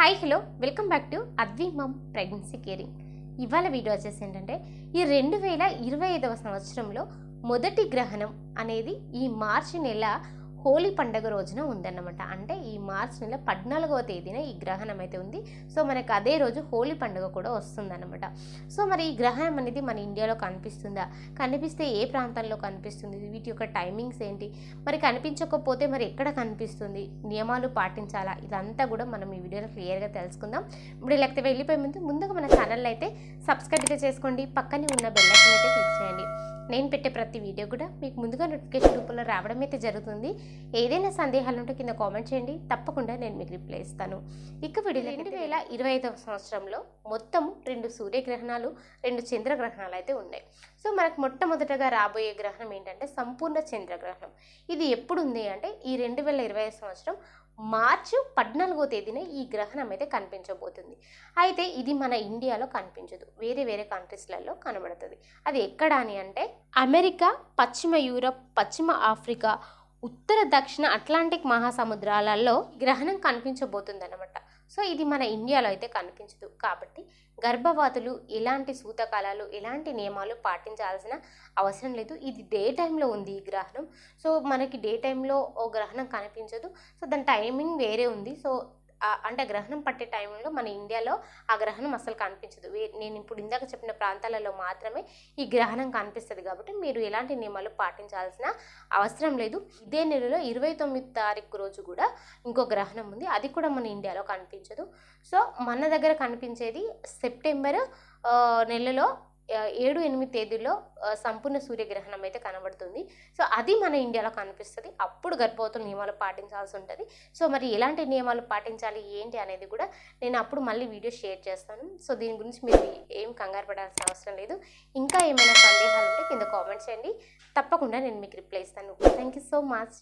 Hi hello welcome back to Advi mom pregnancy caring ఇవాళ video వచ్చేసి ఏంటంటే ఈ రెండు వేల ఇరవై ఐదవ సంవత్సరంలో మొదటి గ్రహణం అనేది ఈ మార్చి నెల హోలీ పండుగ రోజున ఉందన్నమాట. అంటే ఈ మార్చ్ నెల పద్నాలుగవ తేదీన ఈ గ్రహణం అయితే ఉంది. సో మనకు అదే రోజు హోలీ పండుగ కూడా వస్తుందన్నమాట. సో మరి ఈ గ్రహణం అనేది మన ఇండియాలో కనిపిస్తుందా? కనిపిస్తే ఏ ప్రాంతంలో కనిపిస్తుంది? వీటి యొక్క టైమింగ్స్ ఏంటి? మరి కనిపించకపోతే మరి ఎక్కడ కనిపిస్తుంది? నియమాలు పాటించాలా? ఇదంతా కూడా మనం ఈ వీడియోలో క్లియర్గా తెలుసుకుందాం. ఇప్పుడు లేకపోతే వెళ్ళిపోయే ముందు ముందుగా మన ఛానల్ అయితే సబ్స్క్రైబ్ అయితే చేసుకోండి. పక్కనే ఉన్న బెల్ అయితే క్లిక్ చేయండి. నేను పెట్టే ప్రతి వీడియో కూడా మీకు ముందుగా నోటిఫికేషన్ రూపంలో రావడం అయితే జరుగుతుంది. ఏదైనా సందేహాలు ఉంటే కింద కామెంట్ చేయండి. తప్పకుండా నేను మీకు రిప్లై ఇస్తాను. ఇక వీడియో రెండు వేల ఇరవై ఐదవ సంవత్సరంలో మొత్తం రెండు సూర్యగ్రహణాలు రెండు చంద్రగ్రహణాలు అయితే ఉన్నాయి. సో మనకు మొట్టమొదటగా రాబోయే గ్రహణం ఏంటంటే సంపూర్ణ చంద్రగ్రహణం. ఇది ఎప్పుడు ఉంది అంటే ఈ రెండు వేల ఇరవై ఐదు సంవత్సరం మార్చి పద్నాలుగో తేదీన ఈ గ్రహణం అయితే కనిపించబోతుంది. అయితే ఇది మన ఇండియాలో కనిపించదు. వేరే వేరే కంట్రీస్లలో కనబడుతుంది. అది ఎక్కడ అని అంటే అమెరికా పశ్చిమ యూరప్ పశ్చిమ ఆఫ్రికా ఉత్తర దక్షిణ అట్లాంటిక్ మహాసముద్రాలలో గ్రహణం కనిపించబోతుంది అనమాట సో ఇది మన ఇండియాలో అయితే కనిపించదు. కాబట్టి గర్భవాతులు ఎలాంటి సూతకాలాలు ఎలాంటి నియమాలు పాటించాల్సిన అవసరం లేదు. ఇది డే టైంలో ఉంది ఈ గ్రహణం. సో మనకి డే టైంలో ఓ గ్రహణం కనిపించదు. సో దాని టైమింగ్ వేరే ఉంది. సో అంటే గ్రహణం పట్టే టైంలో మన ఇండియాలో ఆ గ్రహణం అసలు కనిపించదు. వే- నేను ఇప్పుడు ఇందాక చెప్పిన ప్రాంతాలలో మాత్రమే ఈ గ్రహణం కనిపిస్తుంది కాబట్టి మీరు ఎలాంటి నియమాలు పాటించాల్సిన అవసరం లేదు. ఇదే నెలలో ఇరవై తొమ్మిది తారీఖు రోజు కూడా ఇంకో గ్రహణం ఉంది. అది కూడా మన ఇండియాలో కనిపించదు. సో మన దగ్గర కనిపించేది సెప్టెంబర్ నెలలో ఏడు ఎనిమిది తేదీలో సంపూర్ణ సూర్యగ్రహణం అయితే కనబడుతుంది. సో అది మన ఇండియాలో కనిపిస్తుంది. అప్పుడు గర్భవతుల నియమాలు పాటించాల్సి ఉంటుంది. సో మరి ఎలాంటి నియమాలు పాటించాలి ఏంటి అనేది కూడా నేను అప్పుడు మళ్ళీ వీడియో షేర్ చేస్తాను. సో దీని గురించి మీరు ఏం కంగారు పడాల్సిన అవసరం లేదు. ఇంకా ఏమైనా సందేహాలు ఉంటే కింద కామెంట్స్ చేయండి. తప్పకుండా నేను మీకు రిప్లై ఇస్తాను. Thank you so much